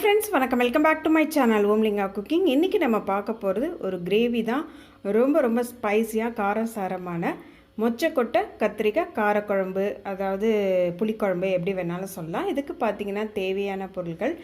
Friends வணக்கம். Welcome back to my channel Omlinga cooking இன்றைக்கி நம்ம பார்க்க போகிறது ஒரு கிரேவி தான். ரொம்ப ரொம்ப ஸ்பைஸியாக காரசாரமான மொச்சக்கொட்டை கத்திரிக்காய் காரக்குழம்பு அதாவது புளிக்குழம்பு எப்படி வேணாலும் சொல்லலாம். இதுக்கு பார்த்தீங்கன்னா தேவையான பொருட்கள்.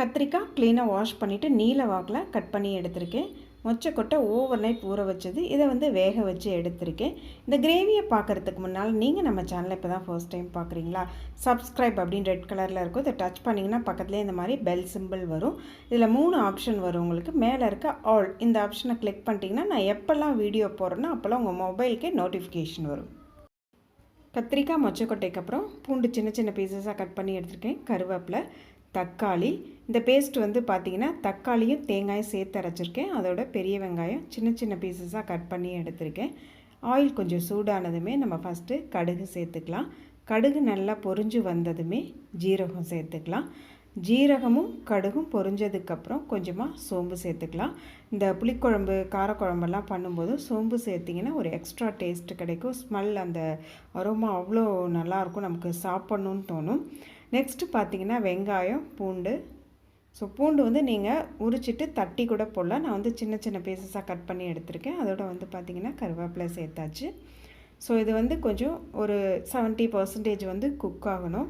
கத்திரிக்காய் க்ளீனாக வாஷ் பண்ணிவிட்டு நீல வாக்கில் கட் பண்ணி எடுத்திருக்கேன். மொச்சக்கொட்டை ஓவர் நைட் ஊற வச்சது. இதை வந்து வேக வச்சு எடுத்திருக்கேன். இந்த கிரேவியை பார்க்குறதுக்கு முன்னால் நீங்கள் நம்ம சேனலை இப்போ தான் ஃபர்ஸ்ட் டைம் பார்க்குறீங்களா சப்ஸ்கிரைப் அப்படின்னு ரெட் கலரில் இருக்கும். இதை டச் பண்ணிங்கன்னா பக்கத்துலேயே இந்த மாதிரி பெல் சிம்பிள் வரும். இதில் மூணு ஆப்ஷன் வரும் உங்களுக்கு. மேலே இருக்க ஆல் இந்த ஆப்ஷனை கிளிக் பண்ணிட்டீங்கன்னா நான் எப்போல்லாம் வீடியோ போடுறேனோ அப்போல்லாம் உங்கள் மொபைலுக்கே நோட்டிஃபிகேஷன் வரும். கத்திரிக்காய் மொச்சக்கொட்டைக்கு அப்புறம் பூண்டு சின்ன சின்ன பீசஸாக கட் பண்ணி எடுத்திருக்கேன். கருவேப்பிலை தக்காளி. இந்த பேஸ்ட் வந்து பார்த்திங்கன்னா தக்காளியும் தேங்காயும் சேர்த்து அரைச்சிருக்கேன். அதோட பெரிய வெங்காயம் சின்ன சின்ன பீசஸாக கட் பண்ணி எடுத்திருக்கேன். ஆயில் கொஞ்சம் சூடானதுமே நம்ம ஃபஸ்ட்டு கடுகு சேர்த்துக்கலாம். கடுகு நல்லா பொரிஞ்சு வந்ததுமே ஜீரகம் சேர்த்துக்கலாம். ஜீரகமும் கடுகும் பொரிஞ்சதுக்கப்புறம் கொஞ்சமாக சோம்பு சேர்த்துக்கலாம். இந்த புளிக்குழம்பு காரக்குழம்பெல்லாம் பண்ணும்போது சோம்பு சேர்த்திங்கன்னா ஒரு எக்ஸ்ட்ரா டேஸ்ட் கிடைக்கும். ஸ்மெல் அந்த அரோமா அவ்வளோ நல்லாயிருக்கும் நமக்கு சாப்பிட்ணுன்னு தோணும். நெக்ஸ்ட்டு பார்த்தீங்கன்னா வெங்காயம் பூண்டு. ஸோ பூண்டு வந்து நீங்கள் உரிச்சிட்டு தட்டி கூட போடலாம். நான் வந்து சின்ன சின்ன பீசஸாக கட் பண்ணி எடுத்திருக்கேன். அதோட வந்து பார்த்திங்கன்னா கருவேப்பிலை சேர்த்தாச்சு. ஸோ இது வந்து கொஞ்சம் ஒரு செவன்ட்டி பர்சன்டேஜ் வந்து குக் ஆகணும்.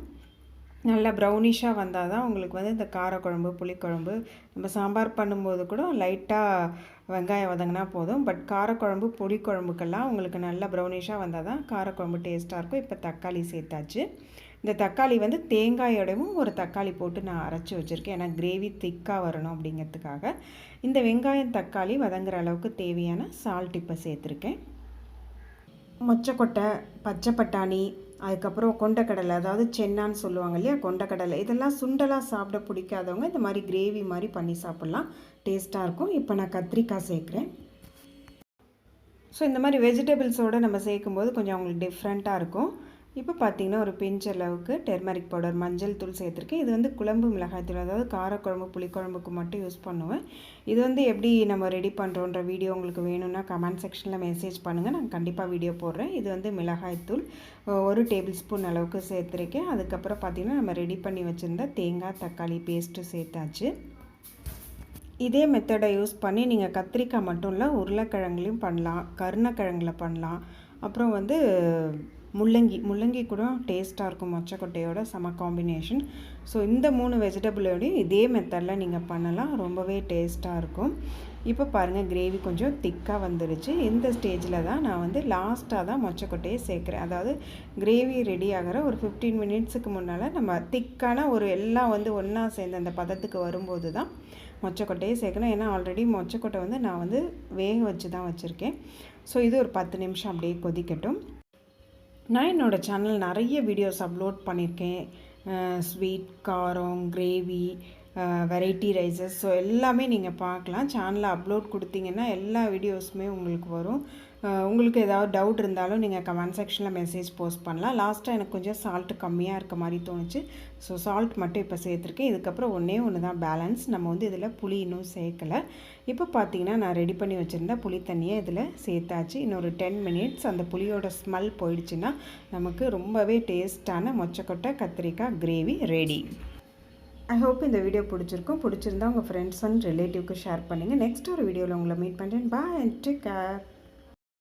நல்லா ப்ரௌனிஷாக வந்தால் தான் உங்களுக்கு வந்து இந்த காரக்குழம்பு புளிக்குழம்பு நம்ம சாம்பார் பண்ணும்போது கூட லைட்டாக வெங்காயம் வதங்கினா போதும். பட் காரக்குழம்பு புளிக்குழம்புக்கெல்லாம் உங்களுக்கு நல்லா ப்ரௌனிஷாக வந்தால் தான் காரக்குழம்பு டேஸ்ட்டாக இருக்கும். இப்போ தக்காளி சேர்த்தாச்சு. இந்த தக்காளி வந்து தேங்காயோடவும் ஒரு தக்காளி போட்டு நான் அரைச்சி வச்சுருக்கேன். ஏன்னா கிரேவி திக்காக வரணும் அப்படிங்கிறதுக்காக. இந்த வெங்காயம் தக்காளி வதங்குற அளவுக்கு தேவையான சால்ட் இப்போ சேர்த்துருக்கேன். மொச்சக்கொட்டை பச்சை பட்டாணி அதுக்கப்புறம் கொண்டக்கடலை அதாவது சென்னான்னு சொல்லுவாங்க இல்லையா கொண்டக்கடலை. இதெல்லாம் சுண்டலாக சாப்பிட பிடிக்காதவங்க இந்த மாதிரி கிரேவி மாதிரி பண்ணி சாப்பிட்லாம். டேஸ்ட்டாக இருக்கும். இப்போ நான் கத்திரிக்காய் சேர்க்குறேன். ஸோ இந்த மாதிரி வெஜிடபிள்ஸோடு நம்ம சேர்க்கும்போது கொஞ்சம் அவங்களுக்கு டிஃப்ரெண்ட்டாக இருக்கும். இப்போ பார்த்தீங்கன்னா ஒரு பிஞ்ச் அளவுக்கு டெர்மரிக் பவுடர் மஞ்சள் தூள் சேர்த்துருக்கேன். இது வந்து குழம்பு மிளகாய் தூள் அதாவது காரக்குழம்பு புளிக்குழம்புக்கு மட்டும் யூஸ் பண்ணுவேன். இது வந்து எப்படி நம்ம ரெடி பண்ணுறோன்ற வீடியோ உங்களுக்கு வேணும்னா கமெண்ட் செக்ஷனில் மெசேஜ் பண்ணுங்கள் நான் கண்டிப்பாக வீடியோ போடுறேன். இது வந்து மிளகாய் தூள் ஒரு டேபிள் ஸ்பூன் அளவுக்கு சேர்த்துருக்கேன். அதுக்கப்புறம் பார்த்திங்கன்னா நம்ம ரெடி பண்ணி வச்சுருந்த தேங்காய் தக்காளி பேஸ்ட்டு சேர்த்தாச்சு. இதே மெத்தடை யூஸ் பண்ணி நீங்கள் கத்திரிக்காய் மட்டும் இல்லை உருளைக்கிழங்குலையும் பண்ணலாம் கருணக்கிழங்குல பண்ணலாம். அப்புறம் வந்து முள்ளங்கி முள்ளங்கி கூட டேஸ்ட்டாக இருக்கும் மொச்சக்கொட்டையோட செம காம்பினேஷன் ஸோ இந்த மூணு வெஜிடபிளோடையும் இதே மெத்தடில் நீங்கள் பண்ணலாம். ரொம்பவே டேஸ்ட்டாக இருக்கும். இப்போ பாருங்கள் கிரேவி கொஞ்சம் திக்காக வந்துருச்சு. இந்த ஸ்டேஜில் தான் நான் வந்து லாஸ்ட்டாக தான் மொச்சக்கொட்டையை சேர்க்குறேன். அதாவது கிரேவி ரெடி ஆகிற ஒரு ஃபிஃப்டீன் மினிட்ஸுக்கு முன்னால் நம்ம திக்கான ஒரு எல்லாம் வந்து ஒன்றா சேர்ந்து அந்த பதத்துக்கு வரும்போது தான் மொச்சக்கொட்டையை சேர்க்கணும். ஏன்னா ஆல்ரெடி மொச்சக்கொட்டை வந்து நான் வந்து வேக வச்சு தான் வச்சுருக்கேன். ஸோ இது ஒரு பத்து நிமிஷம் அப்படியே கொதிக்கட்டும். நான் என்னோடய சேனல் நிறைய வீடியோஸ் அப்லோட் பண்ணியிருக்கேன். ஸ்வீட் காரம் கிரேவி வெரைட்டி ரைஸஸ் ஸோ எல்லாமே நீங்கள் பார்க்கலாம். சேனலில் அப்லோட் கொடுத்தீங்கன்னா எல்லா வீடியோஸுமே உங்களுக்கு வரும். உங்களுக்கு ஏதாவது டவுட் இருந்தாலும் நீங்கள் கமெண்ட் செக்ஷனில் மெசேஜ் போஸ்ட் பண்ணலாம். லாஸ்ட்டாக எனக்கு கொஞ்சம் சால்ட் கம்மியாக இருக்க மாதிரி தோணுச்சு. ஸோ சால்ட் மட்டும் இப்போ சேர்த்துருக்கேன். இதுக்கப்புறம் ஒன்றே ஒன்று தான் பேலன்ஸ் நம்ம வந்து இதில் புளி இன்னும் சேர்க்கலை. இப்போ பார்த்தீங்கன்னா நான் ரெடி பண்ணி வச்சுருந்த புளி தண்ணியை இதில் சேர்த்தாச்சு. இன்னொரு டென் மினிட்ஸ் அந்த புளியோட ஸ்மெல் போயிடுச்சுன்னா நமக்கு ரொம்பவே டேஸ்ட்டான மொச்சக்கொட்டை கத்திரிக்காய் கிரேவி ரெடி ஐ ஹோப் இந்த வீடியோ பிடிச்சிருக்கும். பிடிச்சிருந்தா உங்கள் ஃப்ரெண்ட்ஸ் அண்ட் ரிலேட்டிவ்க்கு ஷேர் பண்ணுங்கள் நெக்ஸ்ட் ஒரு வீடியோவில் உங்களை மீட் பண்ணுறேன் பாய் அண்ட் டேக் கேர்